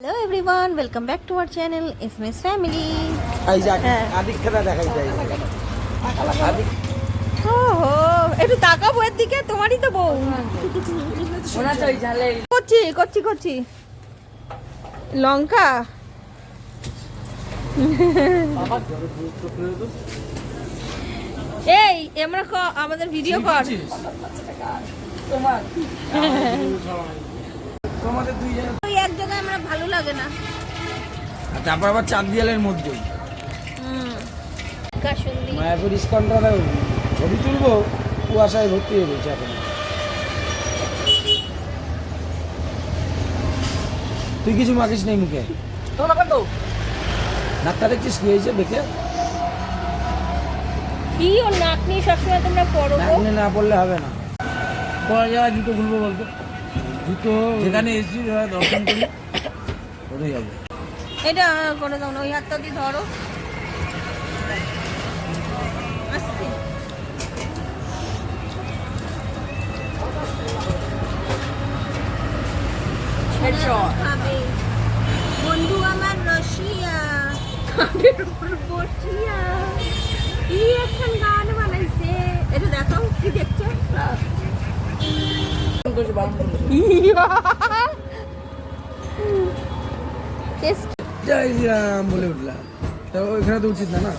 Hello everyone welcome back to our channel SMS family এই যে হ্যাঁ। আদিক খেলা দেখাই যায় আদিক ও হো একটু তাকা বউয়ের দিকে তোমারই তো বউ। করছি করছি করছি। লঙ্কা। এই আমরা ক- আমাদের ভিডিও কর। তোমাদের ওই এক জায়গায় আমরা ভালো লাগে না। আর তারপর আবার চাঁদ দিয়ালের মধ্যেই মায়াপুর ইস্কনটা ছবি তুলবো কুয়াশায় ভর্তি হয়ে গেছে এখন। তুই কিছু মাখিস নেই মুখে? নাকটা দেখছিস কি হয়েছে দেখে? কি ও নাক নিয়ে সবসময় তোমরা পড়ো? না পড়লে হবে না। কোন জায়গায় জুতো খুলবো বলতো। জুতো যেখানে এসছি দর্শন করি। ওটাই যাব? এটা করে দাও না ওই হাতটা দিয়ে ধরো। বন্ধু আমার উপর বসিয়া কি একখান গান বানাইছে? এটা দেখো কি দেখছ? টেস্ট জয় শ্রীরাম বলে উঠলাম তো ওইখানে তো উচিত না না?